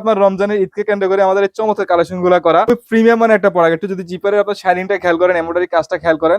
আপনার রমজানের ঈদকে কেন্দ্র করে আমাদের এই চমৎকার কালেকশনগুলো করা। প্রিমিয়াম মানে একটা প্রোডাক্ট একটু যদি জিপারে আপনার শাইনিংটা খেয়াল করেন এমব্রয়ডারি কাজটা খেয়াল করেন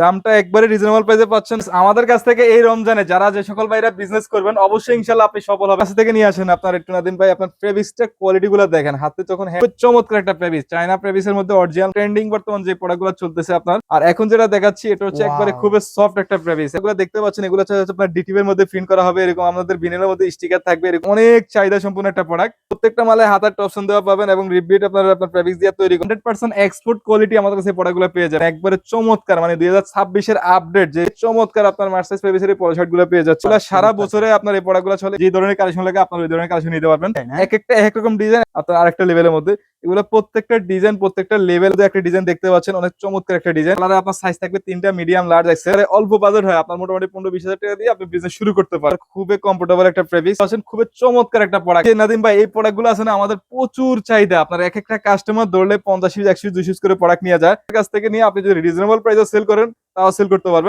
দামটা একবারে রিজনেবল প্রাইসে পাচ্ছেন। আমাদের কাছ থেকে এই রমজানে যারা যে সকল ভাইরা বিজনেস করবেন অবশ্যই ইনশাল্লাহ আপনি সফল হবে কাছ থেকে নিয়ে আসেন আপনার একটু নাদিন ভাই আপনার প্রেভিসটা কোয়ালিটি গুলো দেখেন। হাতে যখন হ্যাঁ, খুব চমৎকার একটা প্রেভিস চায়না প্রেভিসের মধ্যে অরিজিনাল ট্রেন্ডিং বর্তমান যে প্রোডাক্টগুলো চলতেছে আপনার। আর এখন যেটা দেখাচ্ছি এটা হচ্ছে একবারে. খুব সফট একটা প্রেভিস এগুলো দেখতে পাচ্ছেন এগুলো হচ্ছে আপনার ডিটিভের মধ্যে প্রিন্ট করা হবে এরকম আমাদের বিনের মধ্যে স্টিকার থাকবে এরকম অনেক চাহিদা সম্পূর্ণ একটা প্রোডাক্ট প্রত্যেকটা মালে হাতার টপশন দেওয়া পাবেন এবং রিপিট আপনার আপনার প্রেভিস দিয়ে তৈরি হান্ড্রেড পার্সেন্ট এক্সপোর্ট কোয়ালিটি আমাদের কাছে প্রোডাক্টগুলো পেয়ে যাবেন। একবারে চমৎকার মানে দুই হাজার ছাব্বিশের আপডেট যে চমৎকার আপনার মার্সাইজ পলো শার্টগুলো পেয়ে যাচ্ছে। সারা বছরে আপনার এই প্রোডাক্টগুলো চলে। যে ধরনের কালেকশন লাগে আপনার ওই ধরনের কালেকশন নিতে পারবেন। এক একটা এক রকম ডিজাইন আপনার আরেকটা লেভেলের মধ্যে। এগুলো প্রত্যেকটা ডিজাইন প্রত্যেকটা লেভেল একটা ডিজাইন দেখতে পাচ্ছেন। অনেক চমৎকার একটা ডিজাইন কালারে আপনার সাইজ থাকবে তিনটা মিডিয়াম লার্জ এক্সেল অল্প বাজেট হয়। আপনার মোটামুটি পনেরো বিশ হাজার টাকা দিয়ে আপনি বিজনেস শুরু করতে পারেন। খুবই কমফোর্টেবল একটা প্রেভিস আছেন খুবই চমৎকার একটা প্রোডাক্ট নাদিম ভাই এই প্রোডাক্ট গুলো আছে না, আমাদের প্রচুর চাহিদা। আপনার এক একটা কাস্টমার ধরলে পঞ্চাশ পিস একশো দুইশো করে প্রোডাক্ট নিয়ে যায়। কাছ থেকে নিয়ে আপনি যদি রিজনেবল প্রাইসে সেল করেন, তাও সেল করতে পারবে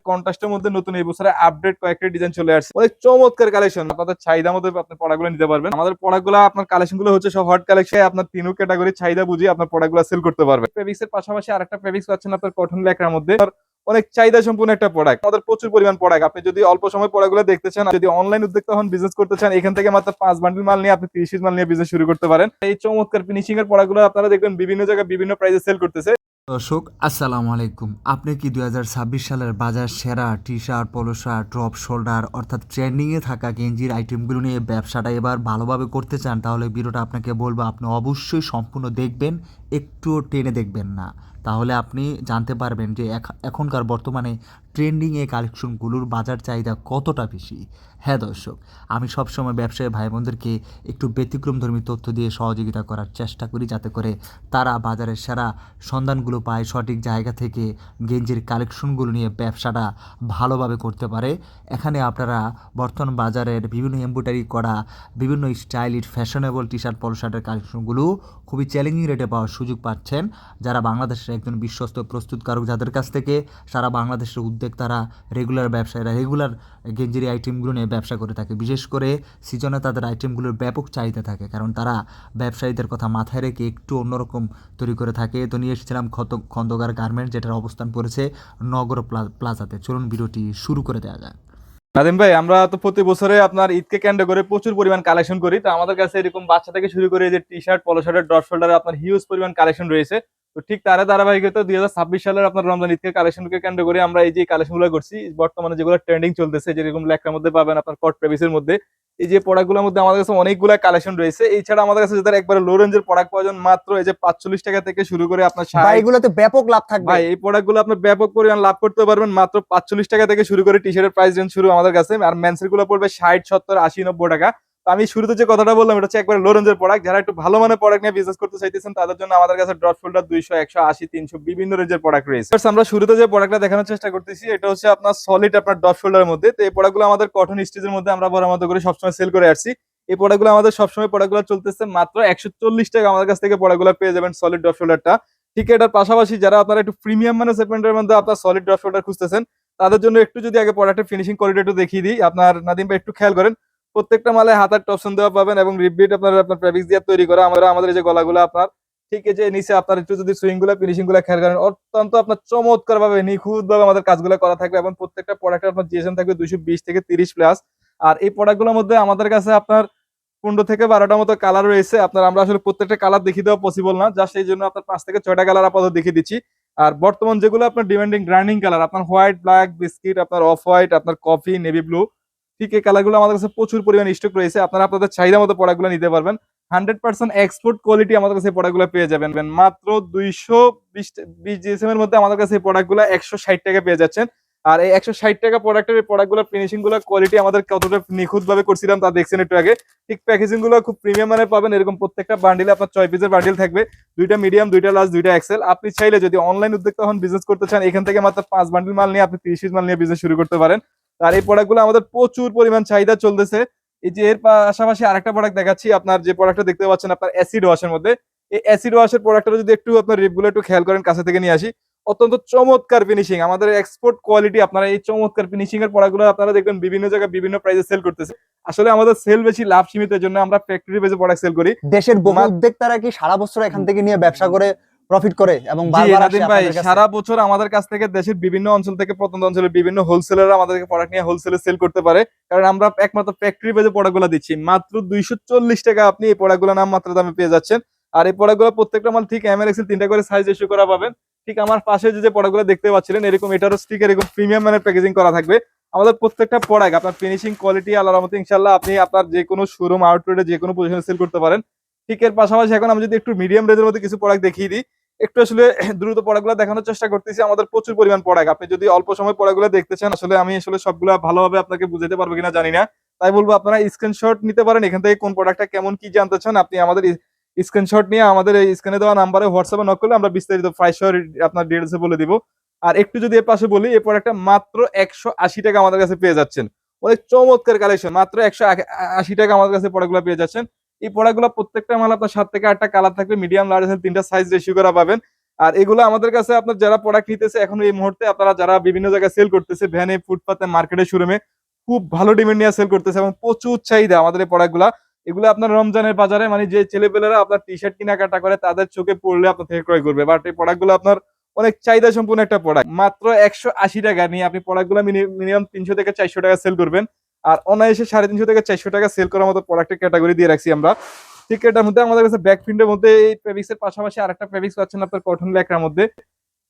মধ্যে নতুন এই বছরে আপডেট কয়েকটা ডিজাইন চলে আসছে। অনেক চমৎকার কালেকশন আপনাদের চাহিদা মতো আপনি প্রোডাক্টগুলো নিতে পারবেন। আমাদের প্রোডাক্টগুলো আপনার কালেকশনগুলো হচ্ছে সব হট কালেকশন আপনার তিনও ক্যাটাগরি চাহিদা বুঝিয়ে আপনার প্রোডাক্টগুলো সেল করতে পারবে প্রেভিক্সের পাশাপাশি আরেকটা প্রেভিক্স পাচ্ছেন আপনার কটন লেখার মধ্যে। অনেক চাহিদা সম্পূর্ণ একটা প্রোডাক্ট আমাদের প্রচুর পরিমাণ প্রোডাক্ট আপনি যদি অল্প সময় প্রোডাক্টগুলো দেখতে চান, যদি অনলাইন উদ্যোক্তা হন বিজনেস করতে চান, এখান থেকে মাত্র পাঁচ বান্ডিল মাল নিয়ে আপনি তিরিশ মাল নিয়ে বিজনেস শুরু করতে পারেন। এই চমৎকার ফিনিশিং এর প্রোডাক্টগুলো আপনারা দেখবেন বিভিন্ন জায়গায় বিভিন্ন প্রাইসে সেল করতেছে। দর্শক, আসসালামু আলাইকুম। আপনি কি দু হাজার ছাব্বিশ সালের বাজার সেরা T shirt polo shirt drop shoulder অর্থাৎ ট্রেন্ডিংয়ে থাকা গেঞ্জির আইটেমগুলো নিয়ে ব্যবসাটা এবার ভালোভাবে করতে চান, তাহলে ভিডিওটা আপনাকে বলব, আপনি অবশ্যই সম্পূর্ণ দেখবেন একটুও টেনে দেখবেন না। তাহলে আপনি জানতে পারবেন যে এখনকার বর্তমানে ট্রেন্ডিং এই কালেকশনগুলোর বাজার চাহিদা কতটা বেশি। হ্যাঁ দর্শক, আমি সবসময় ব্যবসায়ী ভাই বোনদেরকে একটু ব্যতিক্রমধর্মী তথ্য দিয়ে সহযোগিতা করার চেষ্টা করি যাতে করে তারা বাজারের সেরা সন্ধানগুলো পায়, সঠিক জায়গা থেকে গেঞ্জির কালেকশনগুলো নিয়ে ব্যবসাটা ভালোভাবে করতে পারে। এখানে আপনারা বর্তমান বাজারের বিভিন্ন এম্ব্রয়ডারি করা, বিভিন্ন স্টাইলিশ ফ্যাশনেবল টি শার্ট পলো শার্টের কালেকশনগুলো খুবই চ্যালেঞ্জিং রেটে পাওয়ার সুযোগ পাচ্ছেন। যারা বাংলাদেশের একজন বিশ্বস্ত প্রস্তুতকারক যাদের কাছ থেকে সারা বাংলাদেশের উদ্যোক্তারা রেগুলার ব্যবসায়ীরা রেগুলার গেঞ্জির আইটেমগুলো নিয়ে ব্যবসা করে থাকে। বিশেষ করে সিজনে তাদের আইটেমগুলোর ব্যাপক চাহিদা থাকে, কারণ তারা ব্যবসায়ীদের কথা মাথায় রেখে একটু অন্যরকম তৈরি করে থাকে। তো নিয়ে এসেছিলাম ক্ষত খন্দকার গার্মেন্ট যেটার অবস্থান পড়েছে নগর প্লা- প্লাজাতে। চলুন ভিডিওটি শুরু করে দেওয়া যাক। নাদিম ভাই, আমরা তো প্রতি বছরে আপনার ঈদকে কেন্দ্র করে প্রচুর পরিমাণ কালেকশন করি। তো আমাদের কাছে এরকম বাচ্চা থেকে শুরু করে যে টি শার্ট পলো শার্টের ড্রপ শোল্ডারে আপনার হিউজ পরিমাণ কালেকশন রয়েছে। তো ঠিক তারা ধারাবাহিকতা দুই হাজার ছাব্বিশ সালের আপনার রমজান ঈদকে কালেকশনকে কেন্দ্র করে আমরা এই যে কালেকশনগুলো করছি বর্তমানে যেগুলো ট্রেন্ডিং চলতেছে যেরকম লেখার মধ্যে পাবেন আপনার কট প্রেভিসের মধ্যে এই যে প্রোডাক্টগুলোর মধ্যে আমাদের কাছে অনেকগুলো কালেকশন রয়েছে। এছাড়া আমাদের কাছে যাদের একবারে লো রেঞ্জের প্রোডাক্ট প্রয়োজন মাত্র এই যে পাঁচচল্লিশ টাকা থেকে শুরু করে আপনার এগুলোতে ব্যাপক লাভ থাকবে। ভাই এই প্রোডাক্টগুলো আপনার ব্যাপক পরিমাণ লাভ করতে পারবেন মাত্র পাঁচচল্লিশ টাকা থেকে শুরু করে টি শার্টের প্রাইস রেঞ্জ শুরু আমাদের কাছে। আর মেন্সেরগুলো পড়বে ষাট সত্তর আশি নব্বই টাকা। আমি শুরুতে যে কথাটা বললাম, এটা হচ্ছে একবার লো রেঞ্জের প্রোডাক্ট যারা একটু ভালো মানের প্রোডাক্ট নিয়ে বিজনেস করতে চাইতেছেন, তাদের জন্য আমাদের কাছে ড্রপ শোল্ডার দুইশো, একশো, আশি, তিনশো বিভিন্ন রেঞ্জের প্রোডাক্ট রয়েছে। আমরা শুরুতে যে প্রোডাক্টটা দেখানোর চেষ্টা করতেছি, এটা হচ্ছে আপনার সলিড আপনার ড্রপ শোল্ডারের মধ্যে। তো এই প্রোডাক্টগুলো আমাদের কটন স্টিচের মধ্যে আমরা বরামত করে সবসময় সেল করে আসছি। এই প্রোডাক্টগুলো আমাদের সবসময় প্রোডাক্টগুলো চলতেছে মাত্র একশো চল্লিশ টাকা আমাদের কাছ থেকে প্রোডাক্টগুলো পেয়ে যাবেন সলিড ড্রপ শোল্ডারটা ঠিক এটার পাশাপাশি যারা আপনারা একটু প্রিমিয়াম মানে সেগমেন্টের মধ্যে আপনার সলিড ড্রপ শোল্ডার খুঁজতেছেন, তাদের জন্য একটু যদি আগে প্রোডাক্টের ফিনিশিং কোয়ালিটি একটু দেখিয়ে দিই। আপনার নাদিম ভাই, একটু খেয়াল করেন প্রত্যেকটা মালে হাতার টপশন দেওয়া পাবেন এবং রিপিট আপনার আপনার প্রেভিক্স দিয়ে তৈরি করা। আমরা আমাদের এই যে গলাগুলো আপনার, ঠিক আছে নিচে আপনার একটু যদি সুইংগুলা ফিনিশিংগুলা খেয়াল করেন, অত্যন্ত আপনার চমৎকার ভাবে নিখুঁত ভাবে আমাদের কাজগুলো করা থাকবে এবং প্রত্যেকটা প্রোডাক্টের আপনার জিএসএম থাকবে দুইশো বিশ থেকে তিরিশ প্লাস আর এই প্রোডাক্টগুলোর মধ্যে আমাদের কাছে আপনার পনেরো থেকে বারোটা মতো কালার রয়েছে। আপনার আমরা আসলে প্রত্যেকটা কালার দেখিয়ে দেওয়া পসিবল না। যা সেই জন্য আপনার পাঁচ থেকে ছয়টা কালার আপাতত দেখিয়ে দিচ্ছি। আর বর্তমান যেগুলো আপনার ডিমান্ডিং গ্রাইন্ডিং কালার আপনার হোয়াইট ব্ল্যাক বিস্কিট আপনার অফ হোয়াইট আপনার কফি নেভি ব্লু ঠিক এই কালারগুলো আমাদের কাছে প্রচুর পরিমাণ স্টক রয়েছে। আপনারা আপনাদের চাহিদা মতো প্রোডাক্টগুলো নিতে পারবেন। হান্ড্রেড পার্সেন্ট এক্সপোর্ট কোয়ালিটি আমাদের কাছে প্রোডাক্টগুলো পেয়ে যাবেন। মাত্র দুইশো বিশ জিএসএম এর মধ্যে আমাদের কাছে এই প্রোডাক্টগুলো একশো ষাট টাকা পেয়ে যাচ্ছেন। আর এই একশো ষাট টাকা প্রোডাক্টের প্রোডাক্টগুলোর ফিনিশিংগুলো কোয়ালিটি আমাদের কতটা নিখুঁত ভাবে করছিলাম তা দেখছেন একটু আগে। ঠিক প্যাকেজিংগুলো খুব প্রিমিয়াম মানে পাবেন। এরকম প্রত্যেকটা বান্ডিলে আপনার ছয় পিসের বান্ডিল থাকবে। দুইটা মিডিয়াম দুইটা লার্জ দুইটা এক্সেল আপনি চাইলে যদি অনলাইন উদ্যোক্তা হন বিজনেস করতে চান, এখান থেকে মাত্র পাঁচ বান্ডিল মাল নিয়ে আপনি তিরিশ মাল নিয়ে বিজনেস শুরু করতে পারেন। আর এই প্রোডাক্টগুলো আমাদের প্রচুর পরিমাণ চাহিদা চলতেছে। এই যে এর পাশাপাশি আরেকটা প্রোডাক্ট দেখাচ্ছি আপনার যে প্রোডাক্টটা দেখতে পাচ্ছেন আপনার অ্যাসিড ওয়াশের মধ্যে। এই অ্যাসিড ওয়াশের প্রোডাক্টটা যদি একটু আপনার রিপগুলো একটু খেয়াল করেন কাছে থেকে নিয়ে আসি অত্যন্ত চমৎকার ফিনিশিং আমাদের এক্সপোর্ট কোয়ালিটি আপনারা এই চমৎকার ফিনিশিং এর প্রোডাক্টগুলো আপনারা দেখবেন বিভিন্ন জায়গায় বিভিন্ন প্রাইসে সেল করতেছে। আসলে আমাদের সেল বেশি লাভ সীমিত এর জন্য আমরা ফ্যাক্টরি বেজে প্রোডাক্ট সেল করি। দেশের বহু উদ্যোক্তারা কি সারা বছর এখান থেকে নিয়ে ব্যবসা করে প্রফিট করে এবং ভাই সারা বছর আমাদের কাছ থেকে দেশের বিভিন্ন অঞ্চল থেকে প্রত্যন্ত অঞ্চলের বিভিন্ন হোলসেলাররা আমাদেরকে প্রোডাক্ট নিয়ে হোলসেলে সেল করতে পারে। কারণ আমরা একমাত্র ফ্যাক্টরি বেজে প্রোডাক্টগুলো দিচ্ছি। মাত্র দুইশো চল্লিশ টাকা আপনি এই প্রোডাক্টগুলো নাম মাত্র দামে পেয়ে যাচ্ছেন। আর এই প্রোডাক্টগুলো প্রত্যেকটা মাল ঠিক এম এক্সেল তিনটা করে সাইজ ইস্যু করা পাবেন। ঠিক আমার পাশে যে প্রোডাক্টগুলো দেখতে পাচ্ছিলেন এরকম এটারও স্টিক এরকম প্রিমিয়াম মানের প্যাকেজিং করা থাকবে। আমাদের প্রত্যেকটা প্রোডাক্ট আপনার ফিনিশিং কোয়ালিটি আল্লাহর মতো ইনশাল্লাহ আপনি আপনার যে কোনো শোরুম আউটলেটে যে কোনো পজিশনে সেল করতে পারেন। ঠিক এর পাশাপাশি এখন আমি যদি একটু মিডিয়াম রেঞ্জের মধ্যে কিছু প্রোডাক্ট দেখিয়ে দিই একটু আসলে দ্রুত পড়াগুলো দেখানোর চেষ্টা করতেছি। আমাদের প্রচুর পরিমাণ পড়াক আপনি যদি অল্প সময় পড়াগুলো দেখতে চান, আসলে আমি আসলে সবগুলা ভালোভাবে আপনাকে বুঝাতে পারব কিনা জানি না। তাই বলব, আপনারা স্ক্রিনশট নিতে পারেন। এখান থেকে কোন প্রোডাক্টটা কেমন, কি জানতে চান, আপনি আমাদের স্ক্রিনশট নিয়ে আমাদের এই স্ক্রিনে দেওয়া নাম্বারে হোয়াটসঅ্যাপে নক করলে আমরা বিস্তারিত প্রাইস আপনার ডিটেলসে বলে দিব। আর একটু যদি এর পাশে বলি, এই প্রোডাক্টটা মাত্র একশো আশি টাকা আমাদের কাছে পেয়ে যাচ্ছেন। অনেক চমৎকার কালেকশন মাত্র একশো আশি টাকা আমাদের কাছে প্রোডাক্টগুলো পেয়ে যাচ্ছেন। এই প্রোডাক্টগুলো প্রত্যেকটা মাল আপনার সাত থেকে আটটা কালার থাকবে মিডিয়াম লার্জ তিনটা সাইজ রেশিও করা পাবেন। আর এগুলো আমাদের কাছে আপনার যারা প্রোডাক্ট নিতেছে, এখন এই মুহূর্তে আপনারা যারা বিভিন্ন জায়গায় সেল করতেছে ভ্যানে ফুটপাতে মার্কেটে শোরুমে খুব ভালো ডিমান্ড নিয়ে সেল করতেছে এবং প্রচুর চাহিদা আমাদের এই প্রোডাক্টগুলো এগুলো আপনার রমজানের বাজারে মানে যে ছেলেপেলেরা আপনার টি শার্ট কেনাকাটা করে, তাদের চোখে পড়লে আপনার থেকে ক্রয় করবে। বাট এই প্রোডাক্টগুলো আপনার অনেক চাহিদা সম্পূর্ণ একটা প্রোডাক্ট মাত্র একশো আশি টাকা নিয়ে আপনি প্রোডাক্টগুলো মিনিমাম তিনশো থেকে চারশো টাকা সেল করবেন। আর অনায়াসে সাড়ে তিনশো থেকে চারশো টাকা সেল করার মতো প্রোডাক্টের ক্যাটাগরি দিয়ে রাখছি আমরা। ঠিক এটার মধ্যে আমাদের কাছে ব্যাক প্রিন্টের মধ্যে এই প্রেভিক্সের পাশাপাশি আরেকটা প্রেভিক্স পাচ্ছেন আপনার কটন লেখার মধ্যে।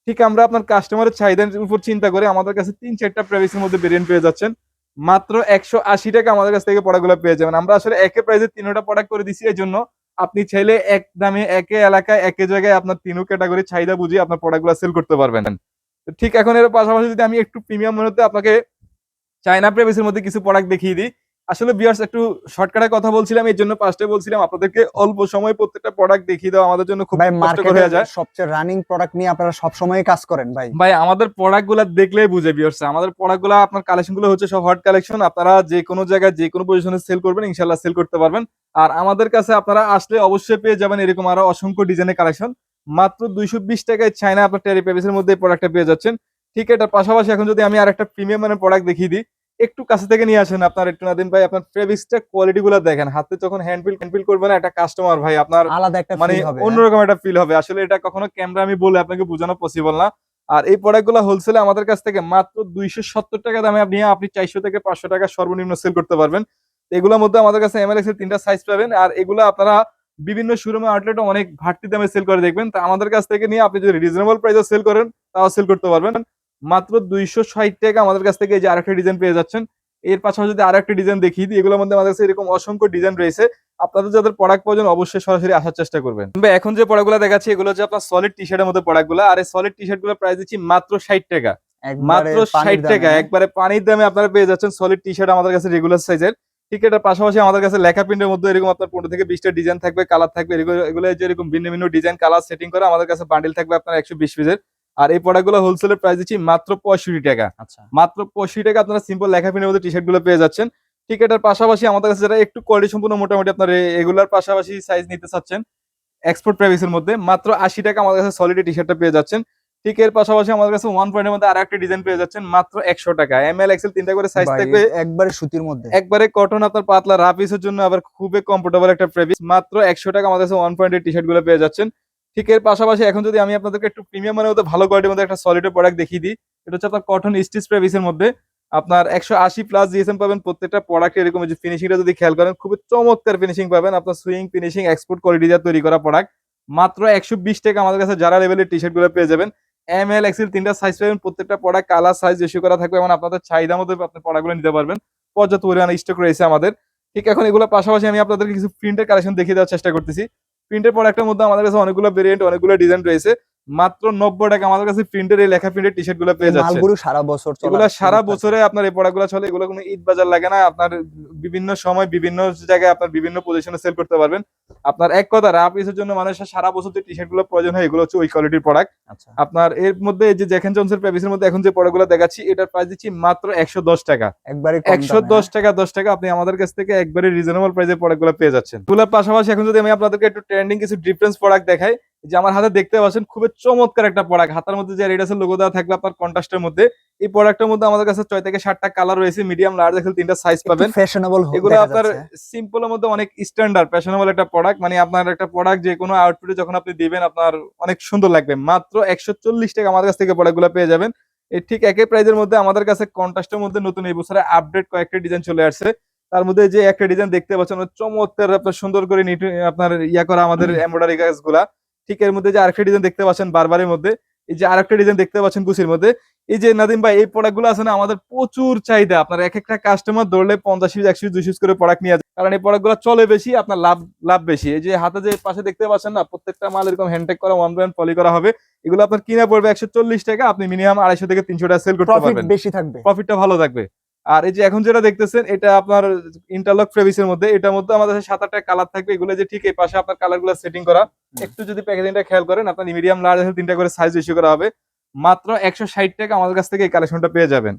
ঠিক আমরা আপনার কাস্টমারের চাহিদার উপর চিন্তা করে আমাদের কাছে তিন চারটা প্রেভিক্সের মধ্যে ভেরিয়েন্ট পেয়ে যাচ্ছেন। মাত্র একশো আশি টাকা আমাদের কাছ থেকে প্রোডাক্টগুলো পেয়ে যাবেন। আমরা আসলে একে প্রাইজে তিনটা প্রোডাক্ট করে দিছি এই জন্য আপনি চাইলে এক দামে, একে এলাকায়, একে জায়গায় আপনার তিনও ক্যাটাগরি চাহিদা বুঝিয়ে আপনার প্রোডাক্টগুলো সেল করতে পারবেন। ঠিক এখন এর পাশাপাশি যদি আমি একটু প্রিমিয়াম মনে আপনাকে চায়না প্রেভিসের মধ্যে কিছু প্রোডাক্ট দেখিয়ে দিই। আসলে বিয়ার্স একটু শর্টকাটে কথা বলছিলাম এই জন্য পাঁচটা বলছিলাম আপনাদেরকে অল্প সময় প্রত্যেকটা প্রোডাক্ট দেখিয়ে দেওয়া আমাদের জন্য খুব কষ্টকর হয়ে যায়। সবচেয়ে রানিং প্রোডাক্ট নিয়ে আপনারা সব সময় কাজ করেন ভাই। ভাই আমাদের প্রোডাক্টগুলা দেখলেই বুঝে বিয়ার্স আমাদের প্রোডাক্টগুলা আপনার কালেকশনগুলো হচ্ছে সব হট কালেকশন আপনারা যে কোনো জায়গায় যে কোনো পজিশনে সেল করবেন ইনশাল্লাহ সেল করতে পারবেন। আর আমাদের কাছে আপনারা আসলে অবশ্যই পেয়ে যাবেন এরকম আরও অসংখ্য ডিজাইনের কালেকশন মাত্র দুইশো বিশ টাকায় চায়না আপনার টেরি পেভিসের মধ্যে প্রোডাক্টটা পেয়ে যাচ্ছেন। ঠিক এটার পাশাপাশি এখন যদি আমি আর একটা প্রিমিয়াম মানের প্রোডাক্ট দেখিয়ে দিই একটু কাছে থেকে নিয়ে আসেন আপনার একটু নাদিন ভাই আপনার ফেব্রিক্সটা কোয়ালিটি গুলো দেখেন। হাতে যখন হ্যান্ড ফিল হ্যান্ড ফিল করবেন না, একটা কাস্টমার ভাই আপনার আলাদা একটা মানে হ্যাঁ? অন্যরকম একটা ফিল হবে। আসলে এটা কখনো ক্যামেরা আমি বলে আপনাকে বোঝানো পসিবল না। আর এই প্রোডাক্টগুলো হোলসেলে আমাদের কাছ থেকে মাত্র দুইশো সত্তর টাকা দামে আপনি আপনি চারশো থেকে পাঁচশো টাকা সর্বনিম্ন সেল করতে পারবেন। এগুলোর মধ্যে আমাদের কাছে এমএলএক্স এর তিনটা সাইজ পাবেন। আর এগুলো আপনারা বিভিন্ন শোরুমে আউটলেটে অনেক ঘাটতি দামে সেল করে দেখবেন। তা আমাদের কাছ থেকে নিয়ে আপনি যদি রিজনেবল প্রাইসে সেল করেন তাও সেল করতে পারবেন। মাত্র দুইশো ষাট টাকা আমাদের কাছ থেকে এই যে আরেকটা ডিজাইন পেয়ে যাচ্ছেন। এর পাশাপাশি যদি আরেকটা ডিজাইন দেখিয়ে দিই এগুলোর মধ্যে আমাদের কাছে এরকম অসংখ্য ডিজাইন রয়েছে। আপনাদের যাদের প্রোডাক্ট প্রয়োজন অবশ্যই সরাসরি আসার চেষ্টা করবেন। এখন যে প্রোডাক্টগুলো দেখাচ্ছি এগুলো হচ্ছে আপনার সলিড টি শার্টের মধ্যে প্রোডাক্টগুলো আর এই সলিড টি শার্টগুলো প্রাইস দিচ্ছি মাত্র ষাট টাকা। মাত্র ষাট টাকা হ্যাঁ? একবারে পানির দামে আপনারা পেয়ে যাচ্ছেন সলিড টি শার্ট আমাদের কাছে রেগুলার সাইজের ঠিক এটার পাশাপাশি আমাদের কাছে লেখা প্রিন্টের মধ্যে এরকম আপনার পনেরো থেকে বিশটা ডিজাইন থাকবে কালার থাকবে এগুলো এগুলো যে এরকম ভিন্ন ভিন্ন ডিজাইন কালার সেটিং করে আমাদের কাছে বান্ডিল থাকবে আপনার একশো বিশ পিসের আর এই প্রোডাক্টগুলো হোলসেলের প্রাইস দিচ্ছি মাত্র পঁয়ষট্টি টাকা। আচ্ছা। মাত্র পঁয়ষট্টি টাকা আপনারা সিম্পল লেখা প্রিন্টের মধ্যে টি শার্টগুলো পেয়ে যাচ্ছেন। ঠিক এটার পাশাপাশি আমাদের কাছে যারা একটু কোয়ালিটি সম্পূর্ণ মোটামুটি আপনার এগুলার পাশাপাশি সাইজ নিতে চাচ্ছেন এক্সপোর্ট প্রাইসের মধ্যে মাত্র আশি টাকা আমাদের কাছে সলিড টি শার্টটা পেয়ে যাচ্ছেন। ঠিক এর পাশাপাশি আমাদের কাছে ওয়ান পয়েন্টের মধ্যে আর একটা ডিজাইন পেয়ে যাচ্ছেন মাত্র একশো টাকা। এম এল এক্সেল তিনটা করে সাইজ থাকবে। একবারে সুতির মধ্যে। একবারে কটন আপনার পাতলা রাফিসের জন্য আবার খুবই কমফোর্টেবল একটা ফেব্রিক মাত্র একশো টাকা আমাদের কাছে ওয়ান পয়েন্টের টি শার্টগুলো পেয়ে যাচ্ছেন। ঠিক এর পাশাপাশি এখন যদি আমি আপনাদেরকে একটু প্রিমিয়াম মানে মধ্যে ভালো কোয়ালিটির মধ্যে একটা সলিডের প্রোডাক্ট দেখিয়ে দিই, এটা হচ্ছে আপনার কটন স্টিচ প্রেভিসের মধ্যে। আপনার একশো আশি প্লাস জিএসএম পাবেন, প্রত্যেকটা প্রোডাক্ট এরকম যে ফিনিশিংটা যদি খেয়াল করেন, খুবই চমৎকার ফিনিশিং পাবেন। আপনার সুইং ফিনিশিং এক্সপোর্ট কোয়ালিটি দিয়ে তৈরি করা প্রোডাক্ট মাত্র একশো বিশ টাকা আমাদের কাছে যারা লেভেলের টি শার্টগুলো পেয়ে যাবেন এম এল এক্সেল তিনটা সাইজ পাবেন, প্রত্যেকটা প্রোডাক্ট কালার সাইজ ইস্যু করা থাকবে এবং আপনাদের চাহিদা মতো আপনি প্রোডাক্টগুলো নিতে পারবেন। পর্যাপ্ত পরিমাণে স্টক রয়েছে আমাদের। ঠিক এখন এগুলো পাশাপাশি আমি আপনাদেরকে কিছু প্রিন্টের কালেকশন দেখিয়ে দেওয়ার চেষ্টা করতেছি। প্রিন্টের প্রোডাক্টের মধ্যে আমাদের কাছে অনেকগুলো ভেরিয়েন্ট অনেকগুলো ডিজাইন রয়েছে। মাত্র নব্বই টাকা আমাদের কাছে প্রিন্টের এই লেখা প্রিন্টের টি শার্টগুলো পেয়ে যাচ্ছে। মালগুলো সারা বছর এগুলো সারা বছরে আপনার এই প্রোডাক্টগুলো চলে এগুলো কোনো ঈদ বাজার লাগে না। আপনার বিভিন্ন সময় বিভিন্ন জায়গায় আপনার বিভিন্ন পজিশনে সেল করতে পারবেন। আপনার এক কথা রাপ ইসের জন্য মানুষের সারা বছর যে টি শার্টগুলো প্রয়োজন হয় এগুলো হচ্ছে ওই কোয়ালিটির প্রোডাক্ট আচ্ছা। আপনার এর মধ্যে এই যে জ্যাকেন জনসের প্যাভিসের মধ্যে এখন যে প্রোডাক্টগুলো দেখাচ্ছি এটার প্রাইস দিচ্ছি মাত্র একশো দশ টাকা। একবারে একশো দশ টাকা দশ টাকা আপনি আমাদের কাছ থেকে একবারে রিজনেবল প্রাইসে প্রোডাক্টগুলো পেয়ে যাচ্ছেন। এগুলোর পাশাপাশি এখন যদি আমি আপনাদেরকে একটু ট্রেন্ডিং কিছু ডিফারেন্স প্রোডাক্ট দেখাই যে আমার হাতে দেখতে পাচ্ছেন খুবই চমৎকার একটা প্রোডাক্ট হাতের মধ্যে যে রেড আছে লোগো দেওয়া থাকবে আপনার কন্ট্রাস্টের মধ্যে। এই প্রোডাক্টের মধ্যে আমাদের কাছে ছয় থেকে সাতটা কালার রয়েছে মিডিয়াম লার্জ এক্সেল তিনটা সাইজ পাবেন। ফ্যাশনেবল এগুলো আপনার সিম্পলের মধ্যে অনেক স্ট্যান্ডার্ড ফ্যাশনেবল একটা প্রোডাক্ট মানে আপনার একটা প্রোডাক্ট যে কোনো আউটফিটে যখন আপনি দিবেন আপনার অনেক সুন্দর লাগবে। মাত্র একশো চল্লিশ টাকা আমাদের কাছ থেকে প্রোডাক্টগুলো পেয়ে যাবেন। এই ঠিক একই প্রাইজের মধ্যে আমাদের কাছে কন্ট্রাস্টের মধ্যে নতুন এই বছরে আপডেট কয়েকটা ডিজাইন চলে আসছে। তার মধ্যে যে একটা ডিজাইন দেখতে পাচ্ছেন চমৎকার আপনার সুন্দর করে নিট- আপনার ইয়া করা আমাদের এমব্রয়ডারি কাজগুলা ঠিক এর মধ্যে যে আরেকটা ডিজাইন দেখতে পাচ্ছেন বারবারের মধ্যে এই যে আরেকটা ডিজাইন দেখতে পাচ্ছেন কুচির মধ্যে এই যে নাদিম ভাই এই প্রোডাক্টগুলো আছে না আমাদের প্রচুর চাহিদা। আপনার এক একটা কাস্টমার ধরলে পঞ্চাশ পিস একশো দুইশো করে প্রোডাক্ট নিয়ে যায় কারণ এই প্রোডাক্টগুলো চলে বেশি আপনার লাভ লাভ বেশি। এই যে হাতে যে পাশে দেখতে পাচ্ছেন না প্রত্যেকটা মাল এরকম হ্যান্ডটেক করা ওয়ান ব্র্যান্ড পলি করা হবে। এগুলো আপনার কিনা পড়বে একশো চল্লিশ টাকা আপনি মিনিমাম আড়াইশো থেকে তিনশো টাকা সেল করতে পারবেন। বেশি থাকবে। প্রফিটটা ভালো থাকবে। আর এই যে এখন যেটা দেখতেছেন এটা আপনার ইন্টারলক ফ্রেভিসের মধ্যে এটার মধ্যে আমাদের সাত আটটা কালার থাকবে। এগুলো যে ঠিক এই পাশে আপনার কালারগুলো সেটিং করা। একটু যদি প্যাকেজিংটা খেয়াল করেন আপনার মিডিয়াম লার্জ তিনটা করে সাইজ ইস্যু করা হবে। মাত্র একশো ষাট টাকা আমাদের কাছ থেকে এই কালেকশনটা পেয়ে যাবেন।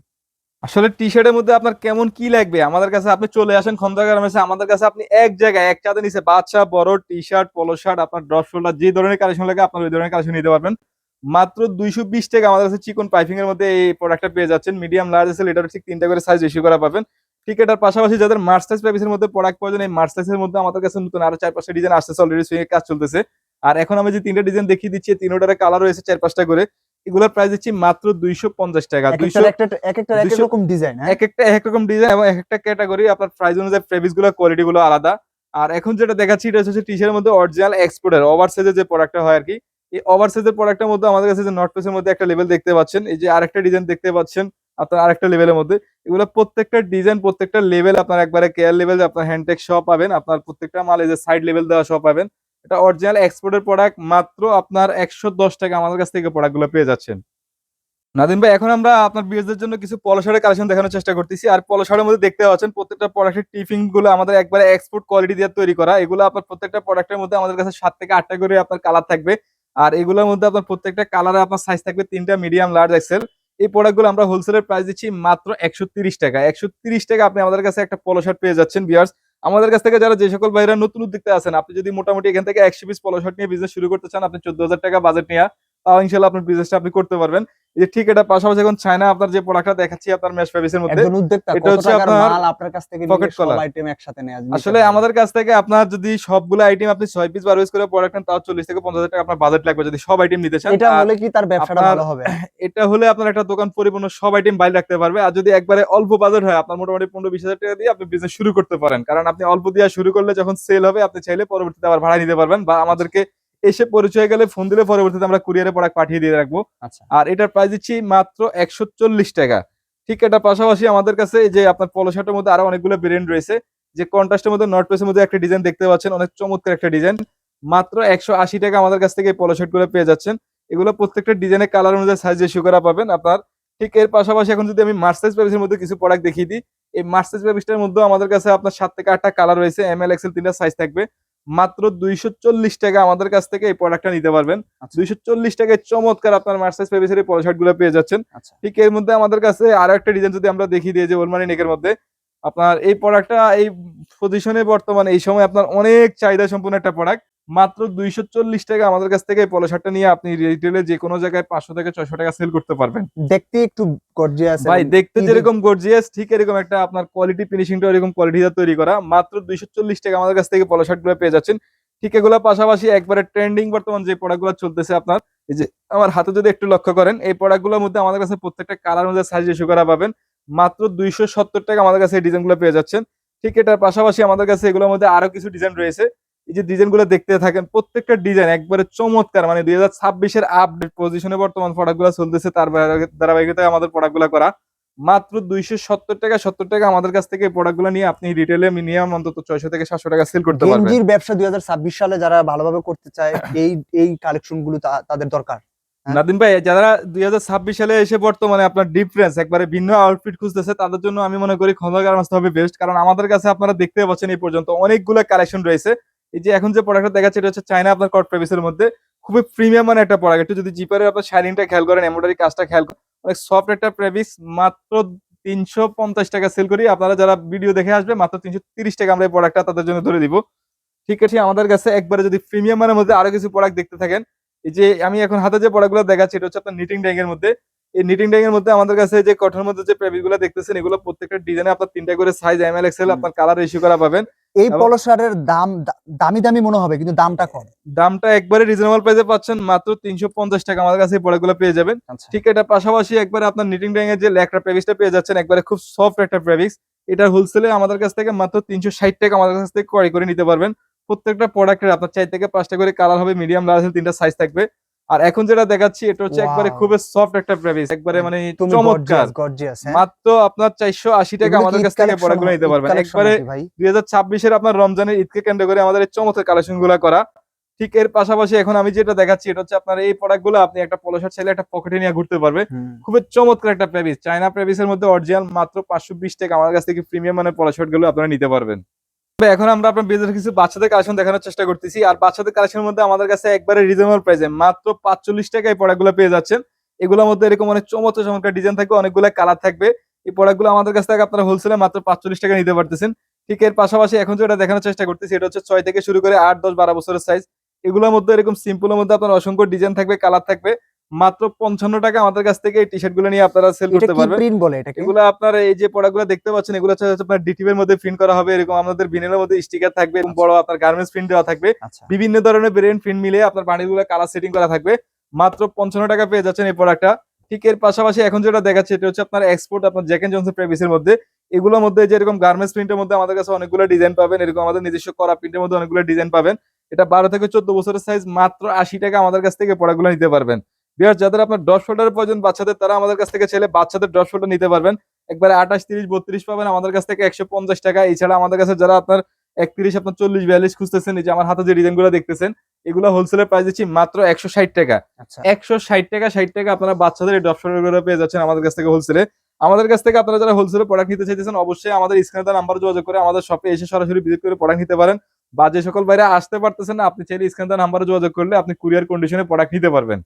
আসলে টি শার্টের মধ্যে আপনার কেমন কি লাগবে? আমাদের কাছে আপনি চলে আসেন খন্দকার গার্মেন্টসে আমাদের কাছে আপনি এক জায়গায় এক চাঁদে নিচে বাচ্চা বড় টি শার্ট পলো শার্ট আপনার ড্রপ শোল্ডার যে ধরনের কালেকশন লাগে আপনার ওই ধরনের কালেকশন নিতে পারবেন। মাত্র দুইশো বিশ টাকা আমাদের কাছে চিকন পাইপিং এর মধ্যে এই প্রোডাক্টটা পেয়ে যাচ্ছেন। মিডিয়াম লার্জ আছে এটার ঠিক তিনটা করে সাইজ ইস্যু করা পাবেন। ঠিক এটার পাশাপাশি যাদের মার্চ সাইজ প্যাপিসের মধ্যে প্রোডাক্ট প্রয়োজন এই মার্চ সাইজের মধ্যে আমাদের কাছে নতুন আরও চার পাঁচটা ডিজাইন আসতেছে অলরেডি সুইং কাজ চলতেছে। আর এখন আমি যে তিনটা ডিজাইন দেখিয়ে দিচ্ছি তিনোটার কালার রয়েছে চার পাঁচটা করে। এগুলোর প্রাইস দিচ্ছি মাত্র দুইশো পঞ্চাশ টাকা। এক দুইশো একটা এক একটার এক রকম ডিজাইন হ্যাঁ? এক একটা এক রকম ডিজাইন এবং এক একটা ক্যাটাগরি আপনার প্রাইস অনুযায়ী ফেব্রিক্সগুলো কোয়ালিটি গুলো আলাদা। আর এখন যেটা দেখাচ্ছি এটা হচ্ছে টি শার্টের মধ্যে অরিজিনাল এক্সপোর্টের ওভার সাইজের যে প্রোডাক্টটা হয় আর কি এই ওভার সাইজের প্রোডাক্টের মধ্যে আমাদের কাছে যে নট পিসের মধ্যে একটা লেভেল দেখতে পাচ্ছেন, এই যে আরেকটা ডিজাইন দেখতে পাচ্ছেন, আপনার আরেকটা লেভেলের মধ্যে। এগুলো প্রত্যেকটা ডিজাইন প্রত্যেকটা লেভেল আপনার একবারে কেয়ার লেভেল আপনার হ্যান্ডটেক সহ পাবেন, আপনার প্রত্যেকটা মাল এই যে সাইড লেভেল দেওয়া সহ পাবেন। এটা অরিজিনাল এক্সপোর্টের প্রোডাক্ট মাত্র আপনার একশো দশ টাকা আমাদের কাছ থেকে প্রোডাক্টগুলো পেয়ে যাচ্ছেন। নাদিম ভাই, এখন আমরা আপনার বিএসদের জন্য কিছু পলো শার্টের কালেকশন দেখানোর চেষ্টা করতেছি। আর পলো শার্টের মধ্যে দেখতে পাচ্ছেন, প্রত্যেকটা প্রোডাক্টের টিফিনগুলো আমাদের একবারে এক্সপোর্ট কোয়ালিটি দিয়ে তৈরি করা। এগুলো আপনার প্রত্যেকটা প্রোডাক্টের মধ্যে আমাদের কাছে সাত থেকে আটটা করে আপনার কালার থাকবে। আর এগুলোর মধ্যে আপনার প্রত্যেকটা কালারে আপনার সাইজ থাকবে তিনটা মিডিয়াম লার্জ এক্সেল এই প্রোডাক্টগুলো আমরা হোলসেলের প্রাইস দিচ্ছি মাত্র একশো টাকা। একশো টাকা আপনি আমাদের কাছে একটা পলো শার্ট পেয়ে যাচ্ছেন বিয়ার্স আমাদের কাছ থেকে যারা যে সকল ভাইরা নতুন উদ্যোক্তা আছেন, আপনি যদি মোটামুটি এখান থেকে একশো পিস পলো শার্ট নিয়ে বিজনেস শুরু করতে চান, আপনি চোদ্দ হাজার টাকা বাজেট নিয়ে ইনশাল্লাহ আপনার বিজনেসটা আপনি করতে পারবেন। যে ঠিক এটা পাশাপাশি এখন চায়না আপনার যে প্রোডাক্টটা দেখাচ্ছি আপনার মেশ ফেব্রিক্সের মধ্যে এটা হচ্ছে আপনার মাল আপনার কাছ থেকে সব collar। আইটেম একসাথে নেওয়া আসলে আমাদের কাছ থেকে আপনার যদি সবগুলো আইটেম আপনি ছয় পিস বার করে প্রোডাক্ট নেন তাও চল্লিশ থেকে পঞ্চাশ হাজার টাকা আপনার বাজেট লাগবে যদি সব আইটেম নিতে চান। এটা হলে কি তার ব্যবসাটা ভালো হবে? এটা হলে আপনার একটা দোকান পরিপূর্ণ সব আইটেম বাইরে রাখতে পারবে। আর যদি একবারে অল্প বাজেট হয় আপনার মোটামুটি পনেরো বিশ হাজার টাকা দিয়ে আপনি বিজনেস শুরু করতে পারেন। কারণ আপনি অল্প দিয়ে শুরু করলে যখন সেল হবে আপনি চাইলে পরবর্তীতে আবার ভাড়া নিতে পারবেন বা আমাদেরকে এসে পরিচয় গেলে ফোন দিলে পরবর্তীতে আমরা কুরিয়ারে প্রোডাক্ট পাঠিয়ে দিয়ে রাখব। আচ্ছা। আর এটার প্রাইস দিচ্ছি মাত্র একশো চল্লিশ টাকা। ঠিক এটা পাশাপাশি আমাদের কাছে যে আপনার পলো শার্টের মধ্যে আরও অনেকগুলো ব্র্যান্ড রয়েছে। যে কন্ট্রাস্টের মধ্যে নর্থ পেসের মধ্যে একটা ডিজাইন দেখতে পাচ্ছেন অনেক চমৎকার একটা ডিজাইন মাত্র একশো আশি টাকা আমাদের কাছ থেকে এই পলো শার্টগুলো পেয়ে যাচ্ছেন। এগুলো প্রত্যেকটা ডিজাইনের কালার অনুযায়ী সাইজ ইস্যু করা পাবেন আপনার। ঠিক এর পাশাপাশি এখন যদি আমি মার্সাইজ পেপিসের মধ্যে কিছু প্রোডাক্ট দেখিয়ে দিই এই মার্সাইজ পেপিসটার মধ্যে আমাদের কাছে আপনার সাত থেকে আটটা কালার রয়েছে এম এল এক্সেল তিনটা সাইজ থাকবে। মাত্র দুইশো চল্লিশ টাকা আমাদের কাছ থেকে এই প্রোডাক্টটা নিতে পারবেন। আচ্ছা। দুইশো চল্লিশ টাকায় চমৎকার আপনার মার্সাইজ পেপিসের এই পলো শার্টগুলো পেয়ে যাচ্ছেন। আচ্ছা। ঠিক এর মধ্যে আমাদের কাছে আরও একটা ডিজাইন যদি আমরা দেখিয়ে দিয়ে যে ওলমানি নেকের মধ্যে আপনার এই প্রোডাক্টটা এই পজিশনে বর্তমানে এই সময় আপনার অনেক চাহিদা সম্পূর্ণ একটা প্রোডাক্ট মাত্র দুইশো চল্লিশ টাকা আমাদের কাছ থেকে পলো শার্টটা নিয়ে আপনি রিটেলে যে কোনো জায়গায় পাঁচশো থেকে ছয়শো টাকা সেল করতে পারবেন। দেখতে একটু গর্জিয়াস ভাই দেখতে যেরকম গর্জিয়াস ঠিক এরকম একটা আপনার কোয়ালিটি ফিনিশিংটা এরকম কোয়ালিটি তৈরি করা। মাত্র দুইশো চল্লিশ টাকা আমাদের কাছ থেকে পলো শার্টগুলো পেয়ে যাচ্ছেন। ঠিক এগুলো পাশাপাশি একবারে ট্রেন্ডিং বর্তমান যে প্রোডাক্টগুলো চলতেছে আপনার এই যে আমার হাতে যদি একটু লক্ষ্য করেন এই প্রোডাক্টগুলোর মধ্যে আমাদের কাছে প্রত্যেকটা কালার অনুযায়ী সাইজ ইস্যু করা পাবেন। মাত্র দুইশো সত্তর টাকা আমাদের কাছে এই ডিজাইনগুলো পেয়ে যাচ্ছেন। ঠিক এটার পাশাপাশি আমাদের কাছে এগুলোর মধ্যে আরও কিছু ডিজাইন রয়েছে। এই যে ডিজাইনগুলো দেখতে থাকেন প্রত্যেকটা ডিজাইন একবারে চমৎকার। মানে দুই হাজার ছাব্বিশের আপডেট পজিশনে বর্তমান প্রোডাক্টগুলো চলতেছে তার ধারাবাহিকতায় আমাদের প্রোডাক্টগুলো করা। মাত্র দুইশো সত্তর টাকা সত্তর টাকা আমাদের কাছ থেকে প্রোডাক্টগুলো নিয়ে আপনি রিটেলে মিনিমাম অন্তত ছয়শো থেকে সাতশো টাকা সেল করতে পারবেন। গেঞ্জির ব্যবসা দুই ছাব্বিশ সালে যারা ভালোভাবে করতে চায় এই এই কালেকশনগুলো তাদের দরকার। হ্যাঁ। নাদিম ভাই যারা দুই হাজার ছাব্বিশ সালে এসে বর্তমানে আপনার ডিফারেন্স একবারে ভিন্ন আউটফিট খুঁজতেছে তাদের জন্য আমি মনে করি খন্দা গার্মেন্টস হবে বেস্ট কারণ আমাদের কাছে আপনারা দেখতে পাচ্ছেন এই পর্যন্ত অনেকগুলো কালেকশন রয়েছে। এই যে এখন যে প্রোডাক্টটা দেখাচ্ছে, এটা হচ্ছে চায়না আপনার কট প্রেভিসের মধ্যে। খুবই প্রিমিয়াম মানে একটা প্রোডাক্ট একটু যদি জিপারের আপনার শাইনিংটা খেয়াল করেন এমব্রয়ডারি কাজটা খেয়াল করেন, অনেক সফট একটা প্রেভিস মাত্র তিনশো পঞ্চাশ টাকা সেল করি। আপনারা যারা ভিডিও দেখে আসবে, মাত্র তিনশো তিরিশ টাকা আমরা এই প্রোডাক্টটা তাদের জন্য ধরে দিব। ঠিক আছে, আমাদের কাছে একবারে যদি প্রিমিয়াম মানের মধ্যে আরও কিছু প্রোডাক্ট দেখতে থাকেন, এই যে আমি এখন হাতে যে প্রোডাক্টগুলো দেখাচ্ছি, এটা হচ্ছে আপনার নিটিং ড্যাং এর মধ্যে। এই নিটিং ড্যাং এর মধ্যে আমাদের কাছে যে কঠোর মধ্যে যে ফেব্রিকগুলো দেখতেছেন, এগুলো প্রত্যেকটা ডিজাইনে আপনার তিনটা করে সাইজ এম এল এক্সেল আপনার কালার ইস্যু করা পাবেন। এই পলো শার্টের দাম দামি দামি মনে হবে কিন্তু দামটা কম। দামটা একবারে রিজনেবল প্রাইসে পাচ্ছেন মাত্র তিনশো পঞ্চাশ টাকা আমাদের কাছে এই প্রোডাক্টগুলো পেয়ে যাবেন। আচ্ছা। ঠিক এটা পাশাপাশি একবার আপনার নিটিং ড্যাং এর যে ল্যাকটা প্রেভিক্সটা পেয়ে যাচ্ছেন একবারে খুব সফট একটা প্রেভিক্স এটার হোলসেলে আমাদের কাছ থেকে মাত্র তিনশো ষাট টাকা আমাদের কাছ থেকে ক্রয় করে নিতে পারবেন। প্রত্যেকটা প্রোডাক্টের আপনার চার থেকে পাঁচটা করে কালার হবে মিডিয়াম লার্জ তিনটা সাইজ থাকবে। আর এখন যেটা দেখাচ্ছি এটা হচ্ছে একবারে. খুবই সফট একটা প্রেভিক্স একবারে মানে চমৎকার। হ্যাঁ? মাত্র আপনার চারশো আশি টাকা আমাদের কাছ থেকে collection প্রোডাক্টগুলো নিতে পারবেন। একবারে দুই হাজার ছাব্বিশের আপনার রমজানের ঈদকে কেন্দ্র করে আমাদের এই চমৎকার কালেকশনগুলো করা। ঠিক এর পাশাপাশি এখন আমি যেটা দেখাচ্ছি এটা হচ্ছে আপনার এই প্রোডাক্টগুলো আপনি একটা পলো শার্ট চাইলে একটা পকেটে নিয়ে ঘুরতে পারবে খুবই চমৎকার একটা প্রেভিস চায়না প্রেভিসের মধ্যে অরিজিনাল মাত্র পাঁচশো বিশ টাকা আমাদের কাছ থেকে প্রিমিয়াম মানে পলো শার্টগুলো আপনারা নিতে পারবেন। এখন আমরা আপনার বিজনেস কিছু বাচ্চাদের কালেকশন দেখানোর চেষ্টা করতেছি। আর বাচ্চাদের কালেকশনের মধ্যে আমাদের কাছে একবারে রিজনেবল প্রাইসে মাত্র পাঁচচল্লিশ টাকায় প্রোডাক্টগুলো পেয়ে যাচ্ছেন। এগুলোর মধ্যে এরকম অনেক চমৎকার চমৎকার ডিজাইন থাকবে, অনেকগুলো কালার থাকবে। এই প্রোডাক্টগুলো আমাদের কাছ থেকে আপনারা হোলসেলে মাত্র পাঁচচল্লিশ টাকা নিতে পারতেছেন। ঠিক এর পাশাপাশি এখন যেটা দেখানোর চেষ্টা করতেছি, এটা হচ্ছে ছয় থেকে শুরু করে আট, দশ, বারো বছরের সাইজ এগুলোর মধ্যে এরকম সিম্পলের মধ্যে আপনার অসংখ্য ডিজাইন থাকবে কালার থাকবে। মাত্র পঞ্চান্ন টাকা আমাদের কাছ থেকে এই টি শার্টগুলো নিয়ে আপনারা সেল করতে পারবেন। প্রিন্ট বলে এটা এগুলো আপনার এই যে প্রোডাক্টগুলো দেখতে পাচ্ছেন এগুলো হচ্ছে আপনার ডিটিভ এর মধ্যে প্রিন্ট করা হবে। এরকম আমাদের বিনের মধ্যে স্টিকার থাকবে এবং বড় আপনার গার্মেন্টস প্রিন্ট দেওয়া থাকবে। আচ্ছা। বিভিন্ন ধরনের ব্রেন প্রিন্ট মিলে আপনার বান্ডিলগুলো কালার সেটিং করা থাকবে। মাত্র পঞ্চান্ন টাকা পেয়ে যাচ্ছেন এই প্রোডাক্টটা ঠিক এর পাশাপাশি এখন যেটা দেখাচ্ছে এটা হচ্ছে আপনার এক্সপোর্ট আপনার জ্যাকেন জনসন প্রেভিসের মধ্যে। এগুলোর মধ্যে যে এরকম গার্মেন্টস প্রিন্টের মধ্যে আমাদের কাছে অনেকগুলো ডিজাইন পাবেন এরকম আমাদের নিজস্ব করা প্রিন্টের মধ্যে অনেকগুলো ডিজাইন পাবেন। এটা বারো থেকে চোদ্দ বছরের সাইজ মাত্র আশি টাকা আমাদের কাছ থেকে প্রোডাক্টগুলো নিতে পারবেন। বিহার যাদের আপনার ডট শোল্ডারের প্রয়োজন বাচ্চাদের তারা আমাদের কাছ থেকে ছেলে বাচ্চাদের ডট শোল্ডার নিতে পারবেন। একবারে আঠাশ তিরিশ বত্রিশ পাবেন আমাদের কাছ থেকে একশো পঞ্চাশ টাকা। এছাড়া আমাদের কাছে যারা আপনার একত্রিশ আপনার চল্লিশ বিয়াল্লিশ খুঁজতেছেন এই যে আমার হাতে যে ডিজাইনগুলো দেখতেছেন এগুলো হোলসেলের প্রাইস দিচ্ছি মাত্র একশো ষাট টাকা। আচ্ছা। একশো ষাট টাকা ষাট টাকা আপনারা বাচ্চাদের এই ডপশনগুলো পেয়ে যাচ্ছেন আমাদের কাছ থেকে হোলসেলে আমাদের কাছ থেকে আপনারা যারা হোলসেলে প্রোডাক্ট নিতে চাইতেছেন অবশ্যই আমাদের স্ক্রিনে নাম্বার যোগাযোগ করে আমাদের শপে এসে সরাসরি ভিজিট করে প্রোডাক্ট নিতে পারেন। বা যে সকল বাইরে আসতে পারতেছেন না আপনি চাইলে স্ক্রিনে নাম্বারে যোগাযোগ করলে আপনি কুরিয়ার কন্ডিশনে প্রোডাক্ট নিতে পারবেন।